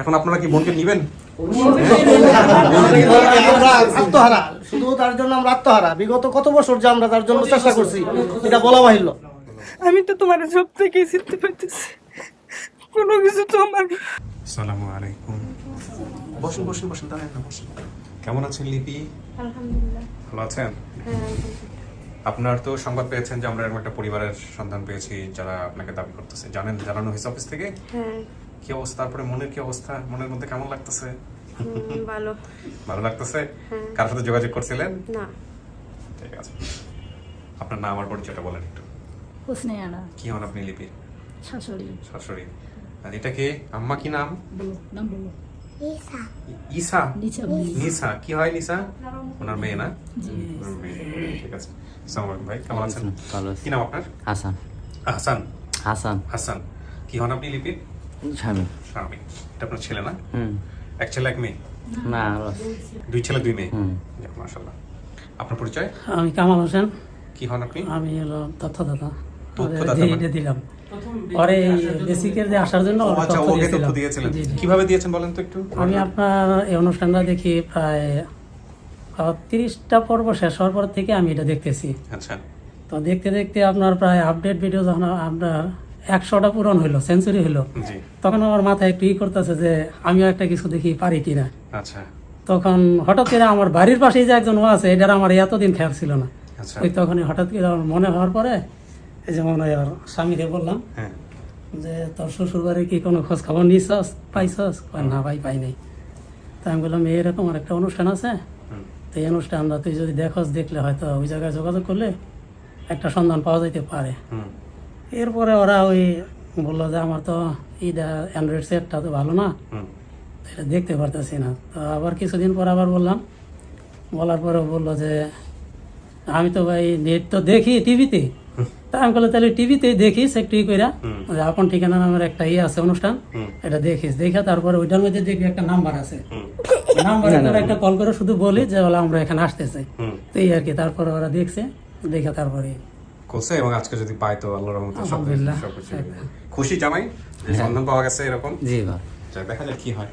এখন আপনারা কি বোনকে নিবেন? আত্মহারা। শুধু তার জন্য আমরা আত্মহারা। বিগত কত বছর যে আমরা তার জন্য চেষ্টা করছি এটা বলা বাহিল্য। আমি তো তোমার সব থেকে শিখতে পারতেছি। কোনো কিছু তো আমার আসসালামু আলাইকুম। বসুন বসুন বসুন দাঁড়ান না বসুন। কেমন আছেন লিপি? আলহামদুলিল্লাহ। ভালো আছেন? হ্যাঁ আপনার তো সংবাদ পেয়েছেন যে আমরা এরকম একটা পরিবারের সন্ধান পেয়েছি যারা আপনাকে দাবি করতেছে। জানেন জানানো হয়েছে অফিস থেকে? হ্যাঁ। কি অবস্থা? তারপরে মনের কি অবস্থা? মনের মধ্যে কেমন লাগতেছে? ভালো। ভালো লাগতেছে? হ্যাঁ। কার সাথে যোগাযোগ করছিলেন? না। ঠিক আছে। আপনার নাম আর পরিচয়টা বলেন একটু। হুসনে আনা কি হন আপনি লিপির শাশুড়ি। শাশুড়ি। আর এটা কে? আম্মা কি নাম? নাম বলো। ইসা নিসা কি হয় নিসা ওনার মেয়ে না? ঠিক আছে। আসসালামু ভাই কেমন আছেন? ভালো কি নাম আপনার? হাসান। হাসান। হাসান। হাসান। কি হন আপনি লিপির স্বামী। স্বামী। এটা আপনার ছেলে না? হুম। এক ছেলে এক মেয়ে? না দুই ছেলে দুই মেয়ে? হুম। মাশাল্লাহ আপনার পরিচয়? আমি কামাল হোসেন। কি হন আপনি? আমি হলো তথ্যদাতা তথ্যদাতা দিয়ে- মানে? দিলাম পরে বেসিকের যে আসার জন্য আচ্ছা তথ্য দিয়েছিলেন। কীভাবে দিয়েছেন বলেন তো একটু? আমি আপনার এই অনুষ্ঠানটা দেখি প্রায় তিরিশটা পর্ব শেষ হওয়ার পর থেকে আমি এটা দেখতেছি। আচ্ছা। তো দেখতে দেখতে আপনার প্রায় আপডেট ভিডিও যখন আপনার একশোটা পূরণ হইল সেঞ্চুরি হইল। তখন আমার মাথায় একটু ই করতেছে যে আমিও একটা কিছু দেখি পারি কিনা। আচ্ছা। তখন হঠাৎ করে আমার বাড়ির পাশেই যে একজন ও আছে এটার আমার এতদিন খেয়াল ছিল না। আচ্ছা। ওই তখনই হঠাৎ করে আমার মনে হওয়ার পরে এই যে মনে হয় স্বামীকে বললাম হ্যাঁ। যে তোর শ্বশুর বাড়ির কি কোনো খোঁজ খবর নিছস পাইছস? না ভাই পাই নাই। তা আমি বললাম এরকম আর একটা অনুষ্ঠান আছে। তো এই অনুষ্ঠানটা তুই যদি দেখস দেখলে হয়তো ওই জায়গায় যোগাযোগ করলে একটা সন্ধান পাওয়া যাইতে পারে। এরপরে ওরা ওই বলল যে আমার তো এইটা অ্যান্ড্রয়েড সেটটা তো ভালো না। এটা দেখতে পারতেছি না। তো আবার কিছুদিন পর আবার বললাম। বলার পরে বলল যে আমি তো ভাই নেট তো দেখি টিভিতে। তা আমি বললাম তাহলে টিভিতে দেখিস একটু ই কইরা। আপন ঠিকানা নামের একটা ইয়ে আছে অনুষ্ঠান। এটা দেখিস। দেখে তারপরে ওইটার মধ্যে দেখবি একটা নাম্বার আছে। নাম্বারে একটা কল করে শুধু বলি যে বলে আমরা এখানে আসতেছি। তো এই আর কি তারপরে ওরা দেখছে। দেখে তারপরে করছে এবং আজকে যদি পাই তো আল্লাহর রহমতে আলহামদুলিল্লাহ। সবকিছু খুশি জামাই? সন্ধান পাওয়া গেছে এরকম? জি ভাই। দেখা যাক কি হয়।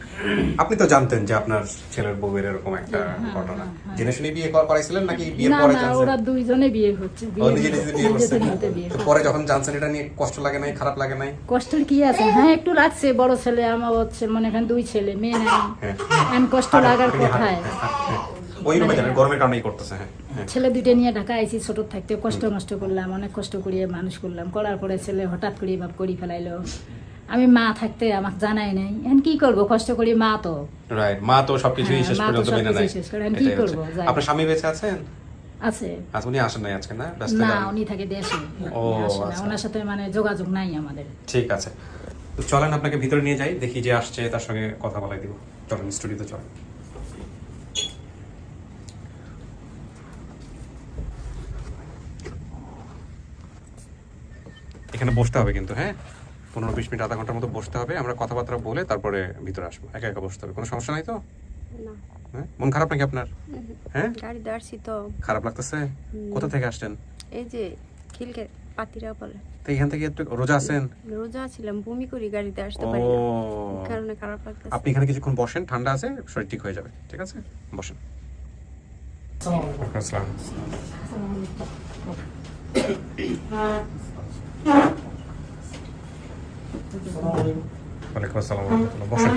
আপনি তো জানতেন যে আপনার ছেলের বউয়ের এরকম একটা ঘটনা। জেনে শুনে বিয়ে করাইছিলেন নাকি বিয়ের পরে জানছেন? ওরা দুইজনে বিয়ে হচ্ছে বিয়ে নিজে নিজে করছে। পরে যখন জানছেন এটা নিয়ে কষ্ট লাগে নাই খারাপ লাগে নাই? কষ্টের কি আছে? হ্যাঁ একটু লাগছে বড় ছেলে আমার হচ্ছে মনে করেন দুই ছেলে মেয়ে নাই। হ্যাঁ। কষ্ট লাগার কোথায়। হ্যাঁ, হ্যাঁ। ওই রুমে জানেন গরমের কারণেই করতেছে হ্যাঁ হ্যাঁ। ছেলে দুইটা নিয়ে ঢাকা আইছি ছোট থাকতে কষ্ট নষ্ট করলাম অনেক কষ্ট করিয়ে মানুষ করলাম করার পরে ছেলে হঠাৎ করে করি ফেলাইলো। আমি মা থাকতে আমাকে জানাই নাই এখন কি করব কষ্ট করি মা তো। রাইট মা তো সবকিছুই হ্যাঁ, শেষ পর্যন্ত মেনে নেয়। কি। করব। আপনার স্বামী বেঁচে আছেন? আছে। উনি আসেন নাই আজকে না? ব্যস্ত না উনি থাকে দেশে ও। আচ্ছা। ওনার সাথে মানে যোগাযোগ নাই আমাদের। ঠিক আছে। তো চলেন আপনাকে ভিতরে নিয়ে যাই দেখি যে আসছে তার সঙ্গে কথা বলাই দিব। চলেন স্টুডিওতে চলেন। এখানে বসতে হবে কিন্তু হ্যাঁ? পনেরো বিশ মিনিট আধা ঘণ্টার মতো বসতে হবে। আমরা কথাবার্তা বলে তারপরে ভিতরে আসব। একা একা বসতে হবে। কোনো সমস্যা নাই তো? না। হ্যাঁ? মন খারাপ নাকি আপনার? হ্যাঁ? গাড়ি দাঁড়ছি তো। খারাপ লাগতেছে? কোথা থেকে আসছেন? এই যে খিলকে পাতিরা বলে। তো এখান থেকে একটু রোজা আছেন? রোজা ছিলাম বমি করি গাড়িতে আসতে পারি না। কারণে খারাপ লাগতেছে। আপনি এখানে কিছুক্ষণ বসেন ঠান্ডা আছে শরীর ঠিক হয়ে যাবে। ঠিক আছে? বসেন। আসসালাম ওয়ালাইকুম আসসালাম রাহমাতুল্লাহ। বসেন।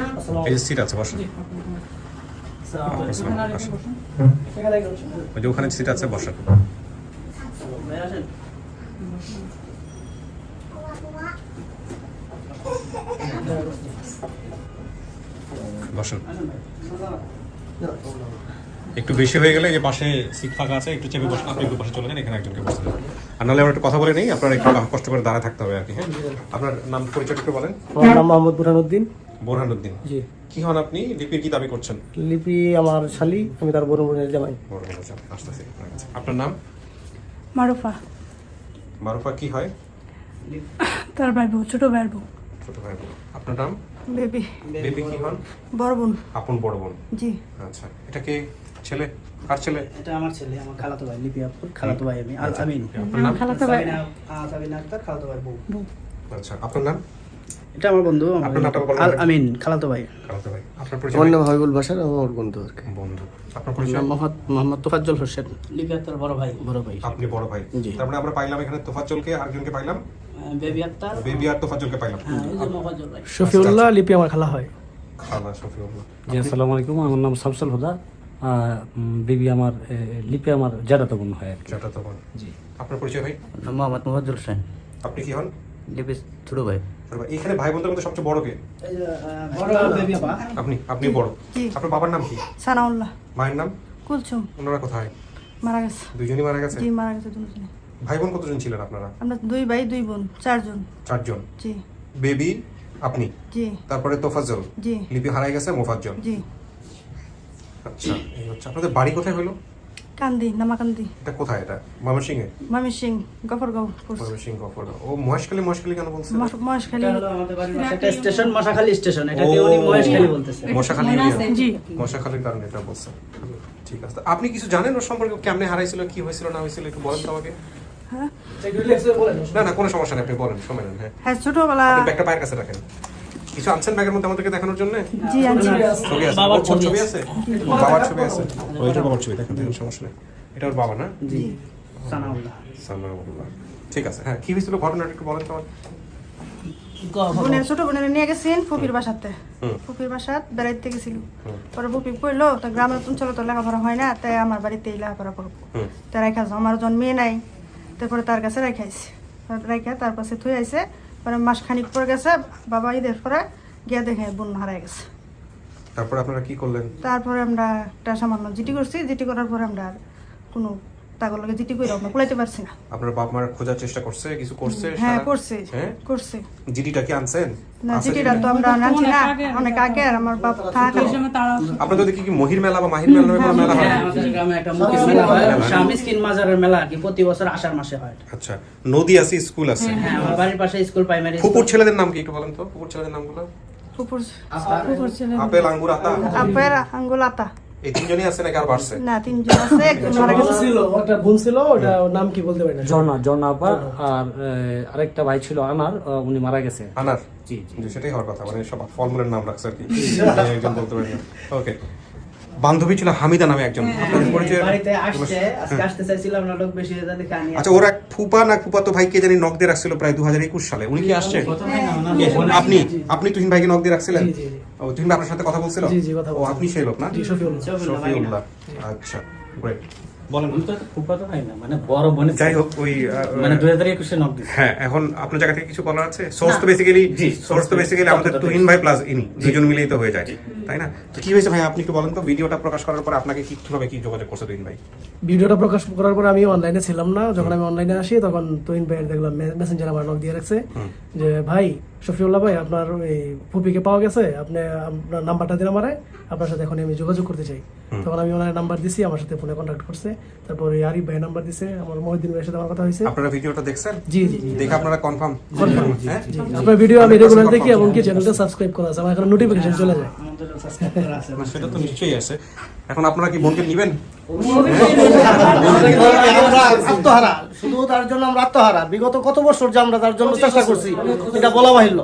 এই সিট আছে বসেন। ওই যে ওখানে সিট আছে বসেন। বসেন। একটু বেশি হয়ে গেলে এই যে পাশে সিট ফাঁকা আছে একটু চেপে বসে আপনি একটু পাশে চলে যান এখানে একজনকে বসতে দেন আর নাহলে আমরা একটু কথা বলে নেই আপনার একটু কষ্ট করে দাঁড়ায় থাকতে হবে আর কি হ্যাঁ? আপনার নাম পরিচয় একটু বলেন। আমার নাম মোহাম্মদ বুরহানুদ্দিন। বোরহানুদ্দিন। জি। কি হন আপনি? লিপির কি দাবি করছেন? লিপি আমার শালি আমি তার বড় বোনের জামাই। বড় বড় যান, আসতেছি। আপনার আপনার নাম? মারুফা। মারুফা কি হয়? তার ভাই বউ ছোট ভাই বউ ছোট ভাই বোন। আপনার নাম? বেবি। বেবি কি হন? বড় বোন। আপন বড় বোন। জি। আচ্ছা এটা কি? ছেলে? কার ছেলে? এটা আমার ছেলে আমার খালাতো ভাই লিপি আপুর খালাতো ভাই আমি আর আমিন। নাম? খালাতো ভাই। সাবিনা আক্তার খালাতো ভাই বউ। আচ্ছা আপনার নাম? এটা আমার বন্ধু আপনার নামটা বলবেন? আল আমিন খালাতো ভাই। খালাতো ভাই। আপনার পরিচয়? আমার নাম হাবিবুল বাসার আমার বন্ধু আর কি। বন্ধু। আপনার পরিচয়? নাম মোহাম্মদ মোহাম্মদ তোফাজ্জল হোসেন। লিপি আক্তার বড় ভাই। বড় ভাই। আপনি বড় ভাই। জি। মানে আমরা পাইলাম এখানে তোফাজ্জলকে আরেকজনকে পাইলাম? বেবি আক্তার। বেবি আর তোফাজ্জলকে পাইলাম। হ্যাঁ শফিউল্লাহ লিপি আমার খালা হয়। খালা শফিউল্লাহ। জি আসসালামু আলাইকুম আমার নাম শামসুল হুদা। বিবি আমার লিপি আমার জ্যাঠাতো বোন হয় আর কি। তখন জি। আপনার পরিচয় ভাই? মোহাম্মদ মুফাজ্জল হোসেন। আপনি কি হন? লিপি ছোট ভাই। ভাই। এখানে ভাই বোনদের মধ্যে সবচেয়ে বড় কে? আপনি আপনি বড়। আপনার বাবার নাম কি? সানাউল্লাহ। মায়ের নাম? কুলছুম ওনারা কোথায়? মারা গেছে। দুইজনই মারা গেছে? জি মারা গেছে দুজনে ভাই বোন কতজন ছিলেন আপনারা? আমরা দুই ভাই দুই বোন চারজন। চারজন? জি। বেবি আপনি? জি। তারপরে তোফাজ্জল? জি। লিপি হারাই গেছে মোফাজ্জল? জি। আচ্ছা এই হচ্ছে। আপনাদের বাড়ি কোথায় হলো কান্দি নামাকান্দি। এটা কোথায় এটা? সিং গফরগাঁও পড়ছে। ময়মনসিংহ গফর ও মহেশখালী মহেশখালী কেন বলছে? মহেশখালী। এটা আমাদের বাড়ির পাশে। Station Mashakhali station. এটাকে উনি মহেশখালী বলতেছে। মশাখালী? জি। মশাখালীর কারণে এটা বলছে। ঠিক আছে। আপনি কিছু জানেন ওর সম্পর্কে? কেমনে হারাইছিল কি হয়েছিল না হয়েছিল একটু বলেন তো আমাকে। হ্যাঁ? না না কোনো সমস্যা নেই আপনি বলেন সময় নেন হ্যাঁ। হ্যাঁ ছোটবেলা ব্যাগটা পায়ের কাছে রাখেন। কিছু আনছেন ব্যাগের মধ্যে আমাদেরকে দেখানোর জন্য? জি আনছি। ছবি আছে। বাবার ছবি আছে? বাবার ছবি আছে? ও এটা বাবার ছবি দেখেন দেখেন সমস্যা নেই। এটা ওর বাবা না? জি। সানাউল্লাহ। সানাউল্লাহ। ঠিক আছে হ্যাঁ কি হয়েছিল ঘটনাটা একটু বলেন তো বোনের ছোট বোনের নিয়ে গেছেন ফুপির বাসাতে। ফুপির বাসাত বেড়াইতে গেছিল। পরে ফুপি কইলো তো গ্রামের অঞ্চলে তো লেখাপড়া হয় না তাই আমার বাড়িতেই লেখাপড়া করব। তাই আমার জন মেয়ে নাই। তারপরে তার কাছে রাখাইছে রাখা তার পাশে থুই আইছে। পরে মাস খানিক পর গেছে বাবা ঈদের পরে গিয়া দেখে বোন হারাই গেছে। তারপর আপনারা কি করলেন? তারপরে আমরা একটা সামান্য জিটি করছি জিটি করার পরে আমরা কোনো তাগর লগে জিটি করে আমরা কুলাইতে পারছি না। আপনার বাপ মার খোঁজার চেষ্টা করছে কিছু করছে হ্যাঁ করছে হ্যাঁ? করছে। জিডিটা কি আনছেন? না জিটিটা তো আমরা আনছি না অনেক আগে আর আমার বাপ থাকা। আপনাদের কি মহির মেলা বা মাহির মেলা নামে কোনো মেলা হয়? হ্যাঁ আমাদের গ্রামে একটা মেলা হয় স্বামী স্কিন মাজারের মেলা কি প্রতি বছর আষাঢ় মাসে হয়। আচ্ছা নদী আছে স্কুল আছে। হ্যাঁ আমার বাড়ির পাশে স্কুল প্রাইমারি ফুপুর ছেলেদের নাম কি একটু বলেন তো? ফুপুর ছেলেদের নামগুলো? ছেলে আপেল আঙ্গুর আতা। আপের আঙ্গুল আতা। এই তিনজনই আছে নাকি আর বাড়ছে? না তিনজন আছে একজন মারা গেছে। ছিল বোন ছিল ওটা নাম কি বলতে পারি না। ঝর্ণা ঝর্ণা আপা আর আরেকটা ভাই ছিল আনার উনি মারা গেছে। আনার? জি জি। সেটাই হওয়ার কথা মানে সব ফলমূলের নাম রাখছে আর কি। একজন বলতে পারি ওকে। বান্ধবী ছিল হামিদা নামে একজন। আপনাদের পরিচয় বাড়িতে আসছে আজকে আসতে চাইছিলাম না বেশি হয়ে দেখে আচ্ছা ওর এক ফুপা না ফুপা তো ভাই কে জানি নক দিয়ে রাখছিল প্রায় দু হাজার একুশ সালে। উনি কি আসছেন আপনি? আপনি তুহিন ভাইকে নক দিয়ে রাখছিলেন? জি, জি, জি। ও ভাই আপনার সাথে কথা বলছিল? জি, জি, কথা ও আপনি সেই লোক না? জি শফিউল্লাহ আচ্ছা। বলেন না মানে বড় বোনের যাই হোক ওই মানে নক হ্যাঁ এখন আপনার জায়গা থেকে কিছু বলার আছে? সোর্স তো বেসিক্যালি সোর্স তো বেসিক্যালি আমাদের তুহিন ভাই প্লাস ইনি দুজন মিলেই তো হয়ে যায় তাই না? তো কি হয়েছে ভাই আপনি একটু বলেন তো ভিডিওটা প্রকাশ করার পর আপনাকে কি কীভাবে কি যোগাযোগ করছে তুহিন ভাই ভিডিওটা প্রকাশ করার পর আমি অনলাইনে ছিলাম না যখন আমি অনলাইনে আসি তখন তুহিন ভাইয়ের দেখলাম মেসেঞ্জার আমার নক দিয়ে রাখছে যে ভাই শফিউল্লাহ ভাই আপনার ওই ফুপিকে পাওয়া গেছে আপনি আপনার নাম্বারটা দিন আমারে আপনার সাথে এখন আমি যোগাযোগ করতে চাই। তখন আমি ওনার নাম্বার দিছি আমার সাথে ফোনে কন্ট্যাক্ট করছে তারপর আরি আরিফ ভাই নাম্বার দিছে আমার মহিউদ্দিন ভাইয়ের সাথে আমার কথা হয়েছে। আপনারা ভিডিওটা দেখছেন? জি জি দেখে আপনারা কনফার্ম হ্যাঁ? জি, আপনার ভিডিও আমি রেগুলার দেখি এবং কি চ্যানেলটা সাবস্ক্রাইব করা আছে আমার এখন নোটিফিকেশন চলে যায়। সেটা তো নিশ্চয়ই আছে। এখন আপনারা কি বোনকে নিবেন আমরা আত্মহারা। শুধু তার জন্য আমরা আত্মহারা। বিগত কত বছর যে আমরা তার জন্য চেষ্টা করছি এটা বলা বাহিল্য।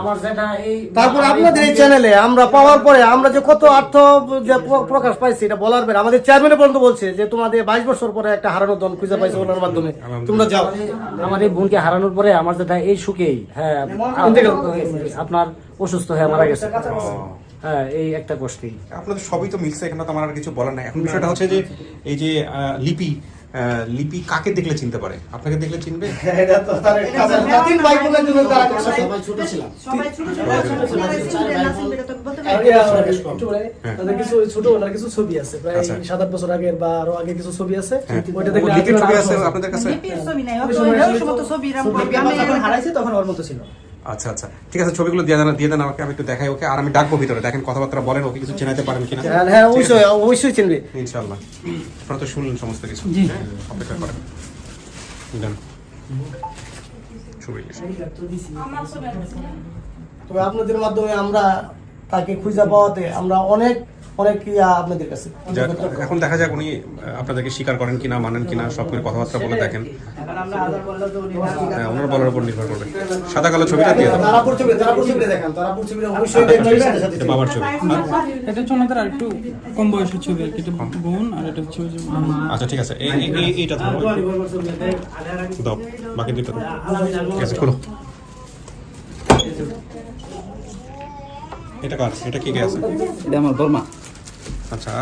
আমার যেটা এই তারপর আপনাদের এই চ্যানেলে আমরা পাওয়ার পরে আমরা যে কত অর্থ যে প্রকাশ পাইছি এটা বলার বের আমাদের চেয়ারম্যান পর্যন্ত বলছে যে তোমাদের বাইশ বছর পরে একটা হারানো দল খুঁজে পাইছে ওনার মাধ্যমে। তোমরা যাও। আমার এই বোনকে হারানোর পরে আমার যেটা এই সুখেই হ্যাঁ আপনার অসুস্থ হয়ে মারা গেছে। হ্যাঁ এই একটা কষ্টেই আপনাদের সবই তো মিলছে এখানে তো আমার আর কিছু বলার নাই। এখন বিষয়টা হচ্ছে যে এই যে লিপি লিপি কাকে দেখলে চিনতে পারে? আপনাকে দেখলে চিনবে। আপনাদের কাছে? তখন ওর মতো ছিল। আচ্ছা আচ্ছা। ঠিক আছে ছবিগুলো দিয়ে দেন দিয়ে দেন আমাকে আমি একটু দেখাই ওকে। আর আমি ডাকবো ভিতরে দেখেন কথাবার্তা বলেন ওকে কিছু চেনাতে পারেন কিনা। হ্যাঁ, হ্যাঁ অবশ্যই অবশ্যই চিনবে। ইনশাআল্লাহ। আপনারা তো শুনলেন সমস্ত কিছু। হ্যাঁ অপেক্ষা করেন। ডান ছবি তবে আপনাদের মাধ্যমে আমরা তাকে খুঁজে পাওয়াতে আমরা অনেক অনেক ইয়া আপনাদের কাছে। এখন দেখা যাক উনি আপনাদেরকে স্বীকার করেন কিনা মানেন কিনা সব কিছু কথাবার্তা বলে দেখেন। হ্যাঁ ওনার বলার উপর নির্ভর করবে। সাদা কালো ছবিটা দিয়ে দেবো তারাপুর ছবি তারাপুর ছবি দেখান তারাপুর ছবি অবশ্যই দেখবেন সাথে সাথে এটা বাবার ছবি। এটা হচ্ছে ওনাদের আরেকটু কম বয়সের ছবি আর কি এটা বোন আর এটা হচ্ছে ওই যে আচ্ছা ঠিক আছে। এই এই- এই- এইটা ধরো। দাও বাকি দুটো ঠিক আছে খুলো। এটা কার? এটা কি কে আছে? এটা আমার বর্মা। আচ্ছা।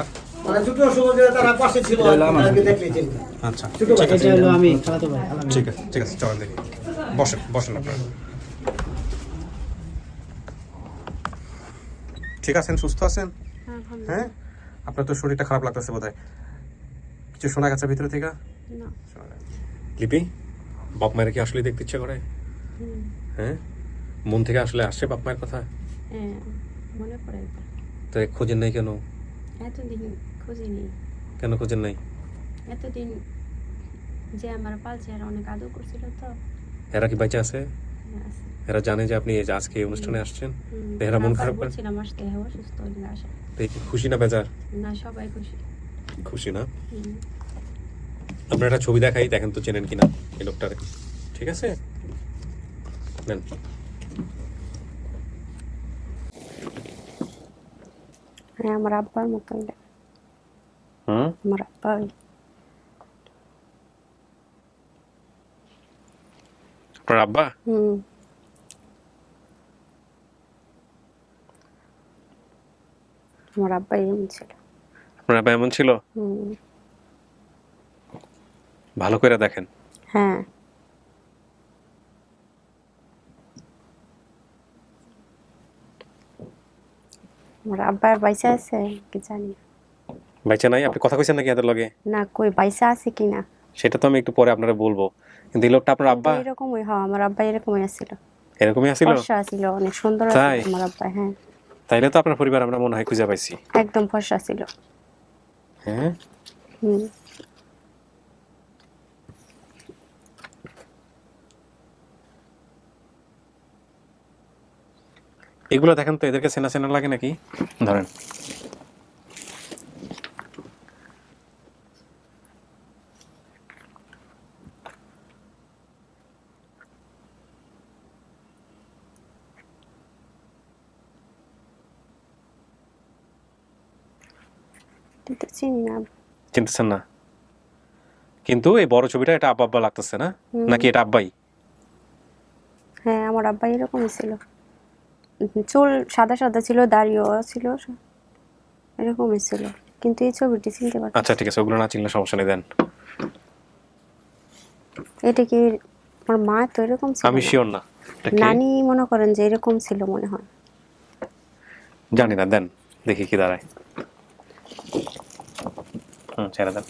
মানে দুটো সময় তারা পাশে ছিল তাদেরকে দেখলেই চিনতেন। আচ্ছা। ছোট ভাই। এটা হলো আমি খালাতো ভাই ঠিক আছে ঠিক আছে চলেন দেখি। বসেন বসেন আপনারা। ঠিক আছেন সুস্থ আছেন? হ্যাঁ হ্যাঁ? আপনার তো শরীরটা খারাপ লাগতেছে বোধ হয় কিছু শোনা গেছে ভিতরে থেকে? না। লিপি বাপ মায়ের কি আসলে দেখতে ইচ্ছে করে? হ্যাঁ? মন থেকে আসলে আসছে বাপ মায়ের কথা? হ্যাঁ মনে তো খোঁজেন নাই কেন? এতদিন খুঁজিনি। কেন খোঁজেন নাই? এতদিন যে আমার পালছে আর অনেক আদর করছিল তো। এরা কি বাইচে আছে? হ্যাঁ, এরা জানে যে আপনি আজকে অনুষ্ঠানে আসছেন? এরা মন খারাপ করে? বলছিলাম আসতে অসুস্থ তো খুশি না বেজার? না সবাই খুশি। খুশি না। আপনার একটা ছবি দেখাই দেখেন তো চেনেন কিনা এই লোকটার। ঠিক আছে? নেন। হ্যাঁ আমার আব্বার মতোই লাগে। হুম? আমার আব্বা আপনার আব্বা? হুম। আমার আব্বা এমন ছিল। আপনার আব্বা এমন ছিল? হুম। ভালো করে দেখেন। হ্যাঁ। আমার আব্বা বাইসা আছে কি জানি। বাইচা নাই? আপনি কথা কইছেন নাকি এদের লগে? না কই বাইসা আছে কি না? সেটা তো আমি একটু পরে আপনারা বলব। কিন্তু এই লোকটা আপনার আব্বা? এরকমই হয় আমার আব্বা এরকমই আছিল। এরকমই আছিল? ফর্সা আছিল অনেক সুন্দর তাই? আছিল আমার আব্বা হ্যাঁ। তাইলে তো আপনার পরিবার আমরা মনে হয় খুঁজে পাইছি। একদম ফর্সা ছিল। হ্যাঁ? হুম। এগুলো দেখেন তো এদেরকে চেনা চেনা লাগে নাকি? ধরেন। চিনতেছেন না? কিন্তু এই বড় ছবিটা এটা আব্বা আব্বা লাগতেছে না? নাকি এটা আব্বাই? হ্যাঁ আমার আব্বা এরকমই ছিল। চুল সাদা সাদা ছিল দাড়িও ছিল এরকমই ছিল। কিন্তু এই ছবিটি চিনতে পারছি। আচ্ছা ঠিক আছে ওগুলো না চিনলে সমস্যা নেই দেন। এটা কি আমার মা তো এরকম ছিল? আমি। শিওর না। নানি মনে করেন যে এরকম ছিল মনে হয়। জানি না দেন দেখি কি দাঁড়ায়। হুম ছেড়ে দেন।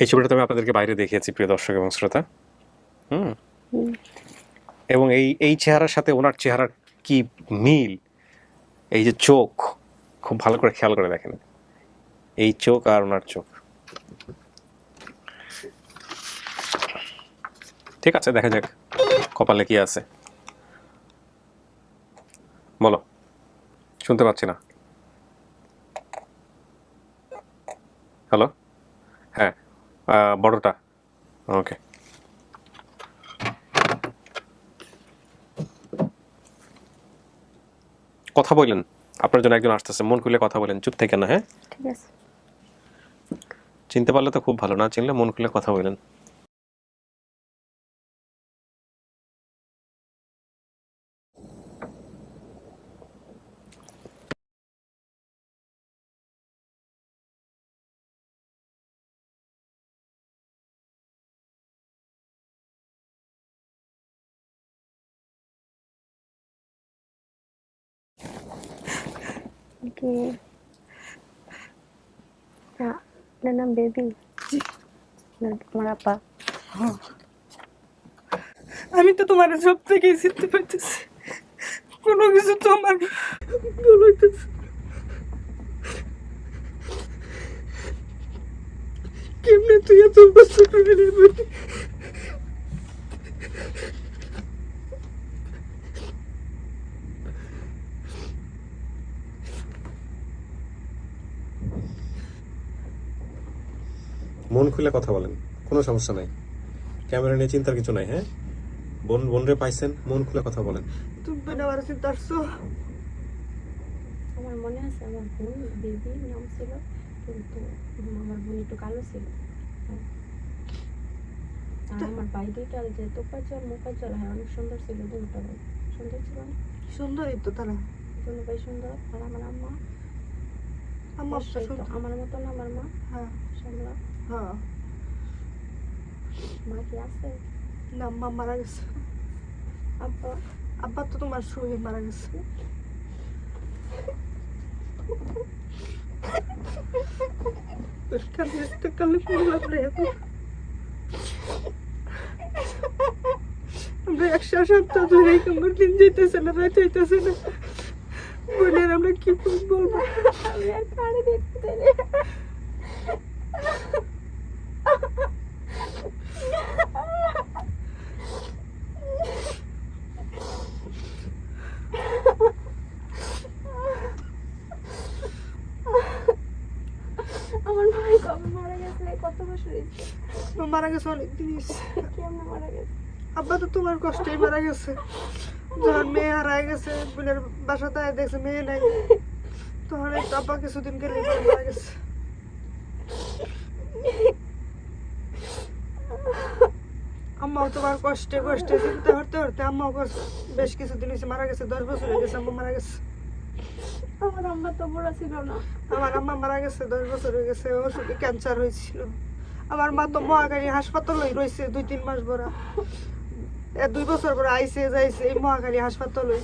এই ছবিটা তো আমি আপনাদেরকে বাইরে দেখিয়েছি প্রিয় দর্শক এবং শ্রোতা। হুম। এবং এই এই চেহারার সাথে ওনার চেহারার কি মিল? এই যে চোখ, খুব ভালো করে খেয়াল করে দেখেন। এই চোখ আর ওনার চোখ। ঠিক আছে, দেখা যাক কপালে কি আছে। বলো, শুনতে পাচ্ছি না। হ্যালো? হ্যাঁ বড়টা। ওকে। কথা বলেন। আপনার জন্য একজন আসতেছে মন খুলে কথা বলেন চুপ থেকে না হ্যাঁ? ঠিক আছে। চিনতে পারলে তো খুব ভালো না চিনলে মন খুলে কথা বলেন। আপা আমি তো তোমার সব থেকেই চিনতে পারতেছি কোনো কিছু তো আমার ভুল হইতেছে কেমনে তুই এত বছর মন খুলে কথা বলেন। কোনো সমস্যা নাই। ক্যামেরা নিয়ে চিন্তার কিছু নাই হ্যাঁ? বোন বোনরে পাইছেন মন খুলে কথা বলেন। তুমি বোন আমার চিন্তা করছ আমার মনে আছে আমার বোন বেবি নাম ছিল কিন্তু আমার বোন একটু কালো ছিল। হ্যাঁ। আর আমার ভাই দুইটা যে তোপাজল হ্যাঁ অনেক সুন্দর ছিল দুটো ভাই সুন্দর ছিল না? সুন্দরই তো তারা। দুটো ভাই সুন্দর। আর আমার আম্মা? আমার সেই তো, আমার মতন আমার মা। হ্যাঁ। সামলা হ্যাঁ মা আছে না মা মারা গেছে আব্বা আব্বা তো তোমার শুয়ে মারা গেছে এখন। আমরা একশো সপ্তাহ ধরে কোনো দিন যেতেছে না রাত হইতেছে না বোনের আমরা কি বলব আমি আর কারে দেখতে রে আমার ভাই কবে মারা গেছে? কত বছর হয়েছে মারা গেছে অনেক জিনিস কেমন মারা গেছে? আব্বা তো তোমার কষ্টেই মারা গেছে। যখন মেয়ে হারায় গেছে বোনের বাসাতে দেখছে মেয়ে নাই। তখন আব্বা কিছুদিন গেলে মারা গেছে। তোমার কষ্টে কষ্টে চিন্তা করতে করতে কষ্ট বেশ কিছুদিন হয়েছে মারা গেছে দশ বছর হয়ে গেছে আম্মা মারা গেছে। আমার আম্মা তো বড় ছিল না। আমার আম্মা মারা গেছে দশ বছর হয়ে গেছে ওষুধে ক্যান্সার হয়েছিল। আমার মা তো মহাকালী হাসপাতালই রয়েছে দুই তিন মাস ভরা। এ দুই বছর পরে আইসে যাইছে এই মহাকালী হাসপাতালই।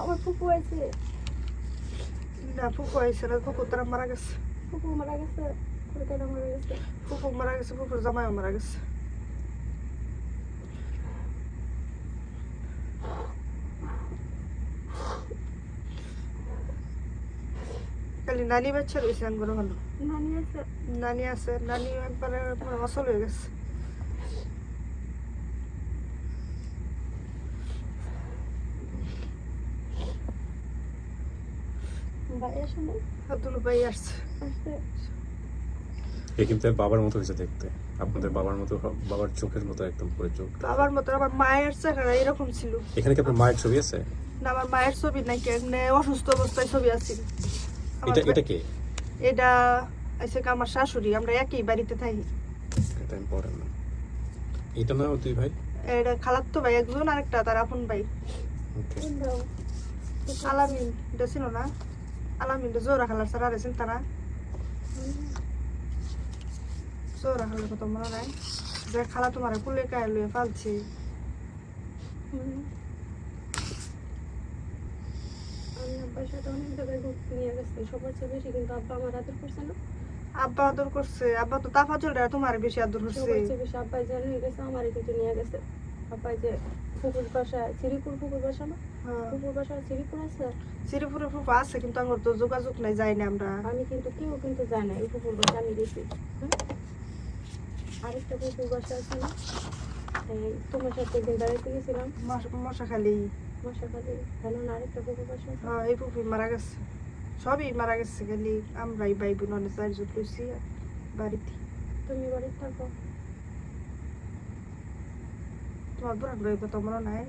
আমার ফুপু আছে না ফুফু আইসে না ফুফু তারা মারা গেছে। ফুপু মারা গেছে কেন মারা গেছে? ফুফুর জামাইও মারা গেছে। খালি নানি বাচ্চা রয়েছে একবার ভালো নানি আছে। নানি আছে নানি একবারে অসল হয়ে গেছে ভাই আসে নাই আব্দুল ভাই আসছে আসতে এ কিন্তু বাবার মতো হয়েছে দেখতে। আপনাদের বাবার মতো বাবার চোখের মতো একদম পুরো চোখ। তো আমার মতো আমার মায়ের চেহারা এরকম ছিল। এখানে কি আপনার মায়ের ছবি আছে? না আমার মায়ের ছবি নাকি এমনি অসুস্থ অবস্থায় ছবি আছে। এটা এটা কে? এটা আছে আমার শাশুড়ি আমরা একই বাড়িতে থাকি। এটা ইম্পর্টেন্ট না। এটা না তুই ভাই? এটা খালাত্তো ভাই একজন আরেকটা তার আপন ভাই। ওকে আলামিন এটা ছিল না? আলামিন জোরা খালার স্যার আর চিন্তা জোরা খালার কথা মনে নাই যে খালা তোমার কুলে কায় লুয়ে ফালছে আব্বা আমার আদর করছে না আব্বা আদর করছে আব্বা তো তাফাজল তোমার বেশি আদর করছে আব্বাই যে নিয়ে গেছে আমারই কিন্তু নিয়ে গেছে আব্বাই যে পুকুর বাসায় চিরিপুর পুকুর বাসা না? হ্যাঁ। পুকুর বাসায় চিরিপুর আছে? শ্রীপুরে ফুফা আছে কিন্তু আমার তো যোগাযোগ নাই যাই না আমরা। আমি কিন্তু কেউ কিন্তু জানি না এই পুকুর বাসা আমি গেছি। আরেকটা পুকুর বাসা আছে না? তোমার সাথে একদিন বেড়াইতে গেছিলাম। মশ- মশা খালি মশা কেন না আরেকটা পুকুর বাসা হ্যাঁ এই ফুফি মারা গেছে। সবই মারা গেছে খালি। আমরাই ভাই বোন অনেক চারজন লইছি বাড়িতে। তুমি বাড়িতে থাকো। তোমার বুড়ান মনে নাই?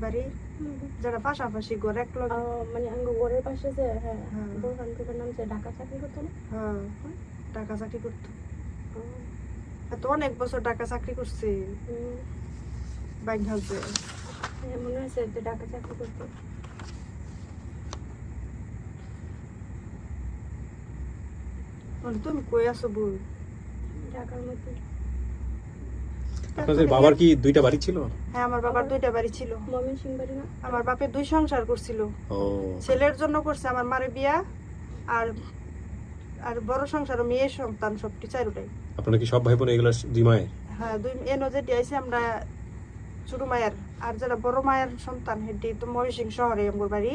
বাড়ি যারা পাশাপাশি ঘর এক লগে। মানে আঙ্গ ঘরের পাশে যে হ্যাঁ হ্যাঁ। বোরহান নাম যে ঢাকা চাকরি করতো না? হ্যাঁ চাকরি করতো। এত অনেক বছর টাকা চাকরি করছে। হাউসে হ্যাঁ, মনে হয়েছে যে ঢাকা চাকরি করতো। তুমি কই আছো বল ঢাকার মধ্যে। আপনাদের বাবার কি দুইটা বাড়ি ছিল? হ্যাঁ আমার বাবার দুইটা বাড়ি ছিল। মমিন সিং বাড়ি না? আমার বাপে দুই সংসার করছিল। ও। ছেলের জন্য করছে আমার মারে বিয়া আর আর বড় সংসার ও মেয়ের সন্তান সবটি চারুটাই। আপনারা কি সব ভাই বোন এগুলো দুই মায়ের? হ্যাঁ দুই এনো যেটি আইছে আমরা ছোট মায়ের। আর যারা বড় মায়ের সন্তান হেঁটে তো ময়ূরসিং শহরে আমার বাড়ি।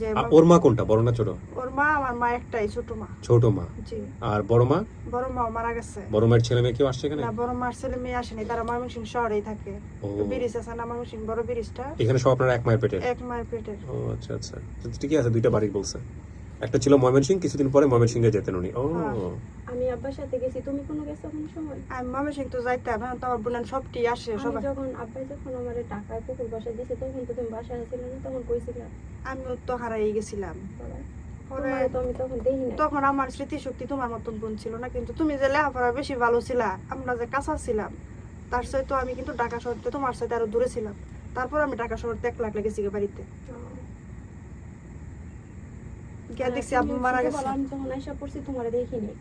যে আর ওর মা কোনটা? বড় না ছোট? ওর মা আমার মা একটাই ছোট মা। ছোট মা। জি। আর বড় মা? বড় মা মারা গেছে। বড় মায়ের ছেলে মেয়ে কেউ আসছে এখানে? না বড় মার ছেলে মেয়ে আসেনি তারা ময়মনসিং শহরেই থাকে। বিরিস আছে না ময়মনসিং বড় বিরিসটা এখানে সব আপনারা এক মায়ের পেটে এক মায়ের পেটে ও আচ্ছা আচ্ছা। ঠিকই আছে দুইটা বাড়ি বলছে। একটা ছিল ময়মনসিং কিছুদিন পরে ময়মনসিংহে যেতেন উনি। ও। হ্যাঁ। আমি আব্বার সাথে গেছি। তুমি কোনো গেছো কোনো সময়? আমি ময়মনসিং তো যাইতাম এখন তো আমার বোনের সবটি আসে আমি সবাই যখন আব্বাই যখন আমার টাকায় পুকুর বাসায় দিছে তখন তো তুমি বাসায় ছিল না তখন কইছিলাম। আমিও তো হারাই গেছিলাম। তখন দেখি না তখন আমার স্মৃতিশক্তি তোমার মতন বোন ছিল না কিন্তু তুমি যে লেখাপড়া বেশি ভালো ছিলা আমরা যে কাঁচা ছিলাম তার সাথে তো আমি কিন্তু ঢাকা শহরতে তোমার সাথে আরও দূরে ছিলাম। তারপর আমি ঢাকা শহরতে এক লাখ লেগেছি বাড়িতে। গিয়া দেখছি আব্বু মারা গেছে। আমি যখন আইসা পড়ছি তোমারে দেখিনি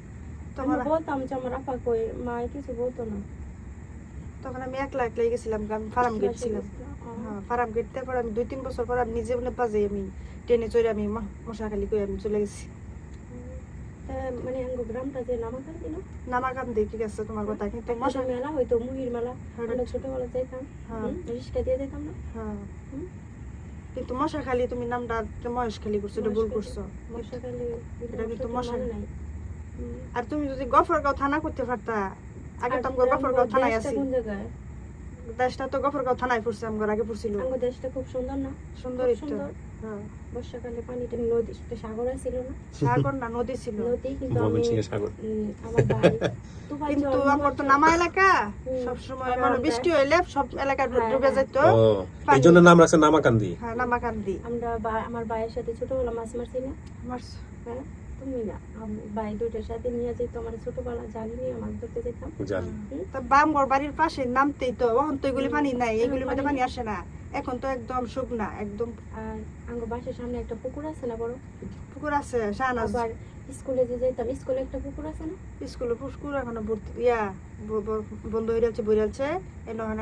তোমার বলতাম যে আমার আপা কই মা কিছু বলতো না। তখন আমি এক লাখ লেগে গেছিলাম আমি ফার্ম গেট ছিলাম। হ্যাঁ ফার্ম গেট তারপর আমি দুই তিন বছর পর আমি নিজে মনে বাজে আমি ট্রেনে চড়ে আমি মশাখালি করে আমি চলে গেছি। মানে আঙ্গ গ্রামটা যে নামাকার দিন নামাকান্দি ঠিক আছে তোমার কথা? কিন্তু মশা মশা মেলা হয়তো মুহির মেলা। হ্যাঁ। আমরা ছোটবেলা যেতাম হ্যাঁ। রিক্সা দিয়ে যেতাম না? হ্যাঁ। কিন্তু মশাখালি তুমি নামটা মহেশখালী করছ এটা ভুল করছ। মশাকালে এটা কিন্তু মশা- আর তুমি যদি গফরগাঁও থানা করতে পারতা আগে তো গফরগাঁও থানায় আছি। কোন জায়গায়? দেশটা তো গফরগাঁও থানায় পড়ছে আমার আগে পড়ছিল। আঙ্গ দেশটা খুব সুন্দর না? সুন্দরই খুব সুন্দর। হ্যাঁ। বর্ষাকালে পানিটা নদী একটা সাগর ছিল না? সাগর না নদী ছিল। নদী কিন্তু আমি ময়মনসিংহে সাগর। আমার ভাই কিন্তু আমার তো নামা এলাকা। সব সময় মানে বৃষ্টি হইলে সব এলাকা হ্যাঁ, ডুবে হ্যাঁ। যেত ও এই জন্য নাম রাখছে নামাকান্দি। হ্যাঁ নামাকান্দি। আমরা আমার ভাইয়ের সাথে ছোটবেলা মাছ মারছি না। আমার হ্যাঁ। তুমি না। আমি ভাই দুইটার সাথে নিয়ে যেত আমার ছোটবেলা জানি নিয়ে মাছ ধরতে যেতাম। জানি তা বামগড় বাড়ির পাশে নামতেই তো ওখান তো এগুলি পানি নাই এগুলি মধ্যে পানি আসে না। এখন তো একদম শুকনা একদম আর আঙ্গ বাসার সামনে একটা পুকুর আছে না বড়? পুকুর আছে শাহনাজ আবার স্কুলে যে যেতাম স্কুলে একটা পুকুর আছে না? স্কুলে পুকুর এখনও ভর্তি ইয়া বন্ধ হয়ে যাচ্ছে বই যাচ্ছে।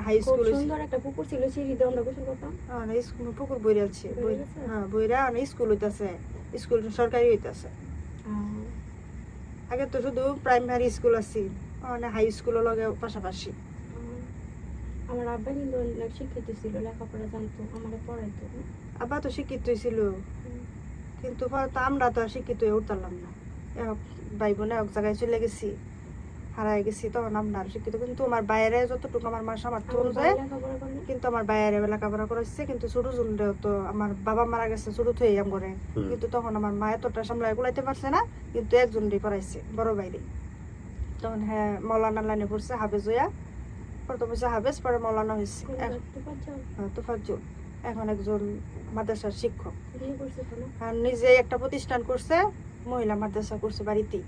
হাই স্কুল সুন্দর একটা পুকুর ছিল সিঁড়ি দিয়ে আমরা গোসল করতাম। স্কুল পুকুর বই যাচ্ছে বই হ্যাঁ বইরা স্কুল হইতাছে স্কুল সরকারি হইতাছে। আগে তো শুধু প্রাইমারি স্কুল আছে মানে হাই স্কুল লগে পাশাপাশি। আমার আব্বা কিন্তু অনেক শিক্ষিত ছিল লেখাপড়া জানতো আমার পড়াইতো। আব্বা তো শিক্ষিত ছিল কিন্তু আমরা তো আর শিক্ষিত হয়ে উঠতাম না। এক ভাই বোনে এক জায়গায় চলে গেছি। হারাই গেছি তখন শিক্ষিত কিন্তু আমার বাইরে যতটুকু আমার মা সামর্থ্য অনুযায়ী কিন্তু আমার বাইরে লেখাপড়া করেছে কিন্তু ছোট তো আমার বাবা মারা গেছে ছোট থেকে আম করে। কিন্তু তখন আমার মা এতটা সামলায় গুলাইতে পারছে না কিন্তু একজন দিয়ে বড় বাইরে তখন হ্যাঁ মৌলানা লাইনে পড়ছে হাফেজ হইয়া প্রথম হচ্ছে হাফেজ পরে মৌলানা হয়েছে এখন- হ্যাঁ, এখন একজন মাদ্রাসার শিক্ষক। আর নিজে একটা প্রতিষ্ঠান করছে মহিলা মাদ্রাসা করছে বাড়িতেই।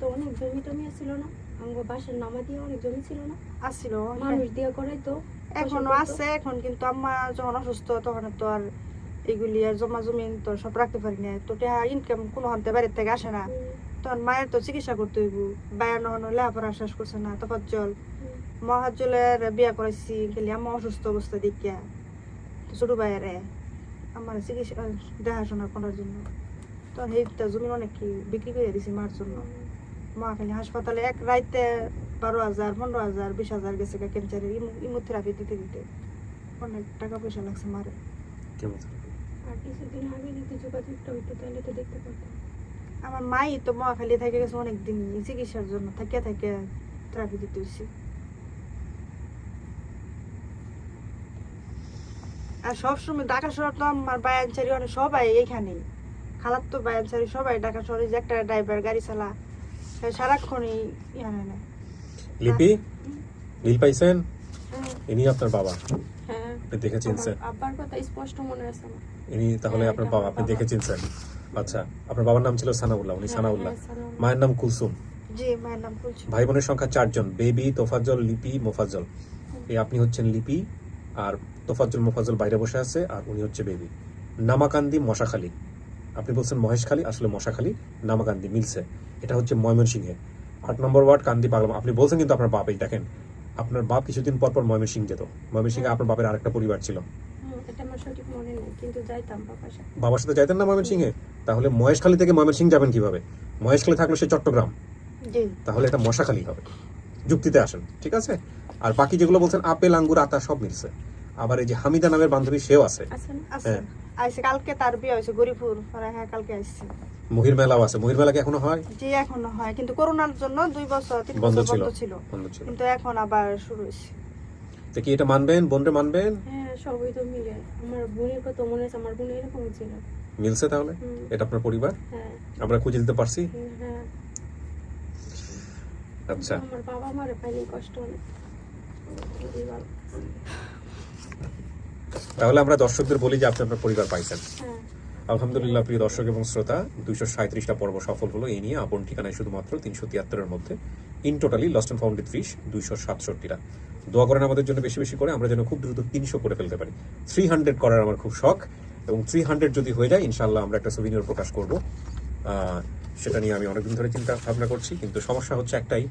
তো অনেক জমি টমি ছিল না। আঙ্গ বাসার নামা দিয়ে অনেক জমি ছিল না। আসছিল মানুষ দিয়ে করাই তো। এখনও আছে এখন কিন্তু আম্মা যখন অসুস্থ তখন তো আর এগুলি আর জমা জমিন তো সব রাখতে পারি না তো ইনকাম কোনো হান্তে বাইরের থেকে আসে না। তখন মায়ের তো চিকিৎসা করতে হইব। বায়ান হনো লেখাপড়া শেষ করছে না জল। মহাজলের বিয়া করাইছি গেলি আম্মা অসুস্থ অবস্থা দেখিয়া। ছোট বাইরে আমার চিকিৎসা দেখাশোনা করার জন্য। তখন সেইটা জমি অনেক কি বিক্রি করে দিছি মার জন্য। মা খালি হাসপাতালে এক রাইতে বারো হাজার পনেরো হাজার বিশ হাজার গেছে ক্যান্সারের ইমোথেরাপি দিতে দিতে। অনেক টাকা পয়সা লাগছে মারে। আর কিছুদিন আগে যদি যোগাযোগটা হইতো তাহলে তো দেখতে পারতাম। আমার মাই তো মহাখালী থেকে গেছে অনেক দিন চিকিৎসার জন্য থাকিয়া থাকিয়া থেরাপি দিতে হয়েছে আর সবসময় ঢাকা শহর তো আমার বায়ানচারি অনেক সবাই এইখানেই খালার তো বায়ানচারি সবাই ঢাকা শহরে যে একটা ড্রাইভার গাড়ি চালা লিপি? পাইছেন? হ্যাঁ। ইনি আপনার বাবা। হ্যাঁ। আপনি দেখে চিনছেন আমার আব্বার কথা স্পষ্ট মনে আছে আমার। ইনি তাহলে হ্যাঁ, আপনার বাবা আপনি বাবা। দেখে চিনছেন আচ্ছা আপনার বাবার নাম ছিল সানাউল্লাহ উনি সানাউল্লাহ। মায়ের নাম কুলসুম। ভাই বোনের সংখ্যা চারজন বেবি তোফাজ্জল লিপি মোফাজ্জল। এই আপনি হচ্ছেন লিপি আর তোফাজ্জল মোফাজ্জল বাইরে বসে আছে আর উনি হচ্ছে বেবি। নামাকান্দি মশাখালী। আপনি বলছেন মহেশখালী আসলে মশাখালী। নামাকান্দি মিলছে। এটা হচ্ছে ময়মনসিংহে। আট নম্বর ওয়ার্ড কান্দি পাগলাম। আপনি বলছেন কিন্তু আপনার বাপ এই দেখেন। আপনার বাপ কিছুদিন পর পর ময়মনসিং যেত। ময়মনসিংহে আপনার বাপের আরেকটা পরিবার ছিল। বাবার সাথে। বাবার সাথে যাইতেন না ময়মনসিংহে? তাহলে মহেশখালী থেকে ময়মনসিং যাবেন কীভাবে? মহেশখালী থাকলে সে চট্টগ্রাম। তাহলে এটা মশাখালী হবে। যুক্তিতে আসেন ঠিক আছে? আর বাকি যেগুলো বলছেন আপেল আঙ্গুর আতা সব মিলছে। আবার এই যে হামিদা নামের বান্ধবী সেও আছে। আচ্ছা হ্যাঁ। আইসে কালকে তার বিয়ে হয়েছে গরিপুর। হ্যাঁ কালকে মহির মেলাও আছে। মহির মেলা কি এখনও হয়? এখনও হয়। কিন্তু করোনার জন্য দুই বছর তিন বছর ছিল। বন্ধ ছিল। কিন্তু এখন আবার শুরু হয়েছে। তো কি এটা মানবেন? বোনরে মানবেন? হ্যাঁ সবই তো মিলে। আমার বোনের কত মনে আছে আমার বোন এরকম ছিল। মিলছে তাহলে? এটা আপনার পরিবার? হ্যাঁ। আমরা খুঁজে দিতে পারছি? হ্যাঁ আচ্ছা। আমার বাবা পাইনি কষ্ট অনেক। তাহলে আমরা দর্শকদের বলি যে আপনি আপনার পরিবার পাইছেন। হ্যাঁ। আলহামদুলিল্লাহ প্রিয় দর্শক এবং শ্রোতা দুইশো সাঁত্রিশটা পর্ব সফল হলো এই নিয়ে। আপন ঠিকানায় শুধুমাত্র তিনশো তিয়াত্তরের মধ্যে। In totally lost and founded fish দুইশো সাতষট্টিটা। দোয়া করেন আমাদের জন্য বেশি বেশি করে আমরা যেন খুব দ্রুত তিনশো করে ফেলতে পারি। থ্রি হান্ড্রেড করার আমার খুব শখ এবং থ্রি হান্ড্রেড যদি হয়ে যায় ইনশাল্লাহ আমরা একটা সুবিনিয়র প্রকাশ করব। আহ, সেটা নিয়ে আমি অনেকদিন ধরে চিন্তা ভাবনা করছি, কিন্তু সমস্যা হচ্ছে একটাই,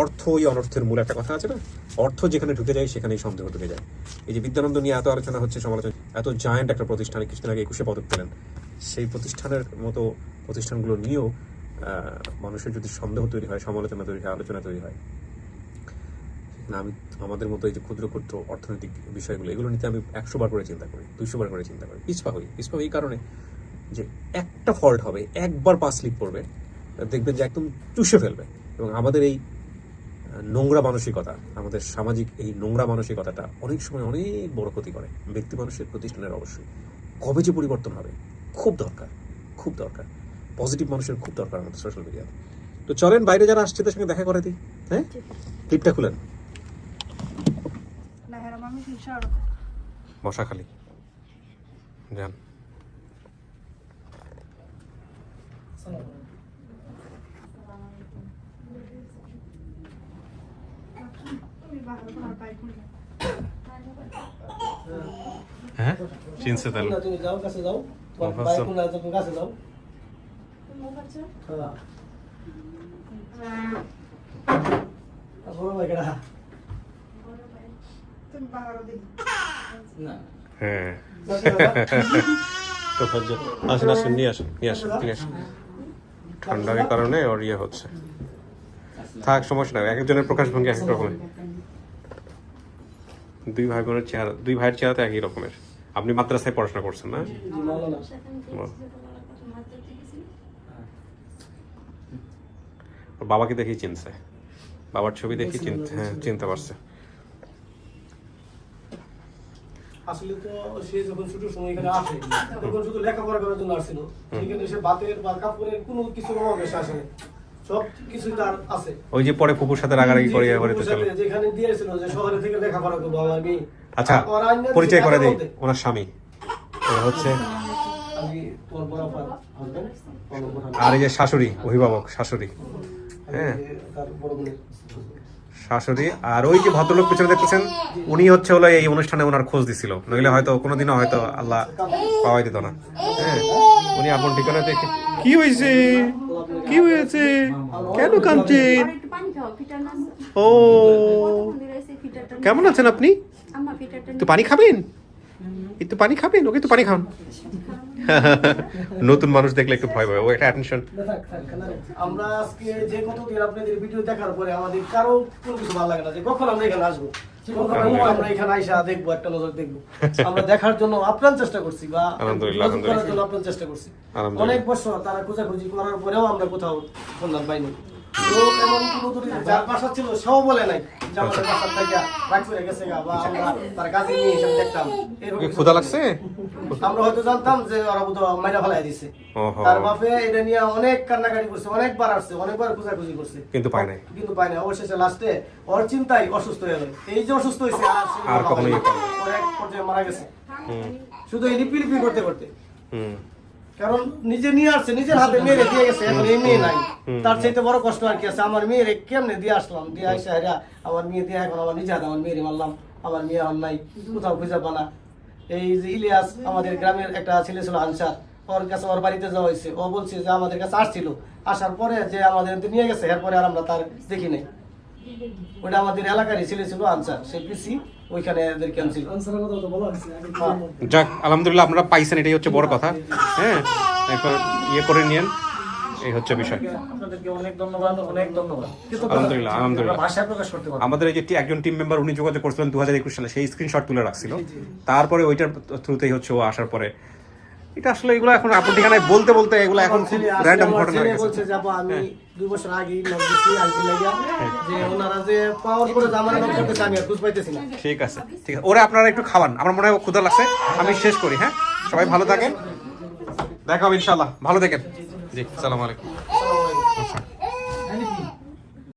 অর্থ ওই অনর্থের মূল একটা কথা আছে না? অর্থ যেখানে ঢুকে যায়, সেখানেই সন্দেহ ঢুকে যায়। এই যে বিদ্যানন্দ নিয়ে এত আলোচনা হচ্ছে, সমালোচনা, এত জায়ান্ট একটা প্রতিষ্ঠানে কিছুদিন আগে একুশে পদক পেলেন। সেই প্রতিষ্ঠানের মতো প্রতিষ্ঠানগুলো নিয়েও মানুষের যদি সন্দেহ তৈরি হয়, সমালোচনা তৈরি হয়, আলোচনা তৈরি হয় না আমি, আমাদের মতো এই যে ক্ষুদ্র ক্ষুদ্র অর্থনৈতিক বিষয়গুলো, এগুলো নিতে আমি একশো বার করে চিন্তা করি, দুইশো বার করে চিন্তা করি। পিছপা হই পিছপা হই কারণে। যে একটা ফল্ট হবে একবার পাস স্লিপ করবে দেখবেন যে একদম চুষে ফেলবে। এবং আমাদের এই নোংরা মানসিকতা আমাদের সামাজিক এই নোংরা মানসিকতাটা অনেক সময় অনেক বড় ক্ষতি করে। ব্যক্তি মানুষের প্রতিষ্ঠানের অবশ্যই। কবে যে পরিবর্তন হবে খুব দরকার খুব দরকার। পজিটিভ মানুষের খুব দরকার আমাদের সোশ্যাল মিডিয়াতে তো। চলেন বাইরে যারা আসছে তাদের সঙ্গে দেখা করে দিই। হ্যাঁ? ক্লিপটা খুলেন। হিসাব মশাখালী যান। হ্যাঁ চিনছে তাহলে তুমি যাও কাছে যাও তুমি কাছে যাও হ্যাঁ। আসেন আসেন নিয়ে আসেন নিয়ে আসেন নিয়ে আসেন ঠান্ডার কারণে ওর ইয়ে হচ্ছে। থাক, সমস্যা নাই। এক একজনের প্রকাশভঙ্গি এক রকমের। দুই ভাই বোনের চেহারা, দুই ভাইয়ের চেহারা তো একই রকমের। আপনি মাদ্রাসায় পড়াশোনা করছেন না? বাবাকে দেখেই চিনছে। বাবার ছবি চিনতে হ্যাঁ চিনতে পারছে। আসলে তো সে যখন ছোট সময় এখানে আসে তখন শুধু লেখাপড়া করার জন্য আসছিল। সেখানে সে ভাতের বা কাপড়ের কোনো কিছু অভাব আসে সব কিছু তার আছে। ওই যে পরে সাথে রাগারাগি করে এবারে তো ওর যেখানে দিয়েছিল যে শহরে থেকে লেখাপড়া করব আচ্ছা পরিচয় করে দিই ওনার স্বামী। হচ্ছে আর এই যে শাশুড়ি অভিভাবক শাশুড়ি। হ্যাঁ। শাশুড়ি। আর ওই যে ভদ্রলোক পিছনে দেখতেছেন উনি হচ্ছে হলো এই অনুষ্ঠানে ওনার খোঁজ দিছিল। নইলে হয়তো কোনোদিনও হয়তো আল্লাহ পাওয়াই দিত না। হ্যাঁ উনি আপন ঠিকানা দেখে কি হয়েছে? কি হয়েছে? কেন কাঁদছেন? না ও কেমন আছেন আপনি? তো পানি খাবেন? একটু পানি খাবেন ওকে একটু পানি খান নতুন মানুষ দেখলে একটু ভয় পাবে। ও একটা অ্যাটেনশন আমরা আজকে যে কতদিন আপনাদের ভিডিও দেখার পরে আমাদের কারও কোনো কিছু ভালো লাগে না যে কখন আমরা এখানে আসব? আমরা এখানে আইসা দেখব একটা নজর দেখব। আমরা দেখার জন্য আপ্রাণ চেষ্টা করছি বা আলহামদুলিল্লাহ, নজর করার আলহামদুলিল্লাহ। জন্য আপ্রাণ চেষ্টা করছি। অনেক বছর তারা খোঁজাখুঁজি করার পরেও আমরা কোথাও সন্ধান পাইনি। লোক এমন কোনো যদি যার বাসা ছিল সেও বলে নাই যে আমাদের বাসার থেকে রাগ করে গেছে গা বা আমরা তার কাজে নিয়ে হিসাবে দেখতাম। এরকম ওকে কিছু ক্ষুধা লাগছে? আমরা হয়তো জানতাম যে ওরা বোধ মাইরা ফেলাই দিছে। তার বাপে এটা নিয়ে অনেক কান্নাকাটি করছে অনেকবার আসছে অনেকবার খোঁজাখুঁজি করছে। কিন্তু পায় নাই। কিন্তু পায় নাই। অবশেষে লাস্টে ওর চিন্তায় অসুস্থ হয়ে গেল। এই যে অসুস্থ হয়েছে আর মারা গেছে। শুধু এই লিপি লিপি করতে করতে। হুম। কারণ নিজে নিয়ে আসছে নিজের হাতে মেরে দিয়ে গেছে এখন এই মেয়ে নাই। তার চাইতে বড় কষ্ট আর কি আছে? আমার মেয়ের কেমনে দিয়ে আসলাম? দিয়ে আইসা হেরা আমার মেয়ে দিয়ে এখন আমার নিজে হাতে আমার মেয়েরে মারলাম। আমার মেয়ে নাই কোথাও খুঁজে পানা এই যে ইলিয়াস আমাদের গ্রামের একটা ছেলে ছিল আনসার ওর কাছে ওর বাড়িতে যাওয়া হয়েছে। ও বলছে যে আমাদের কাছে আসছিল। আসার পরে যে আমাদের নিয়ে গেছে এরপরে আর আমরা তার দেখি নাই। ওটা আমাদের এলাকারই ছেলে ছিল আনসার সে পিসি। ওইখানে হ্যাঁ। যাক আলহামদুলিল্লাহ আপনারা পাইছেন এটাই হচ্ছে বড় কথা। হ্যাঁ এখন ইয়ে করে নিয়েন এই হচ্ছে বিষয়। আপনাদেরকে অনেক ধন্যবাদ অনেক ধন্যবাদ। আলহামদুলিল্লাহ, আলহামদুলিল্লাহ। আমাদের এই যে একজন টিম মেম্বার উনি যোগাযোগ করছিলেন দু হাজার একুশ সালে সেই স্ক্রিনশট তুলে রাখছিল। তারপরে ওইটার থ্রুতেই হচ্ছে ও আসার পরে। এটা আসলে এগুলো এখন আপন ঠিকানায় বলতে বলতে এগুলো এখন খুব র্যান্ডম ঘটনা হয়ে গেছে। বলছে যাব আমি দুই বছর আগে আমি ঠিক আছে ঠিক আছে। ওরা আপনারা একটু খাওয়ান। আমার মনে হয় ক্ষুধা লাগছে। আমি শেষ করি হ্যাঁ? সবাই ভালো থাকেন। দেখা হবে ভালো থাকেন। জি, সালাম আলাইকুম।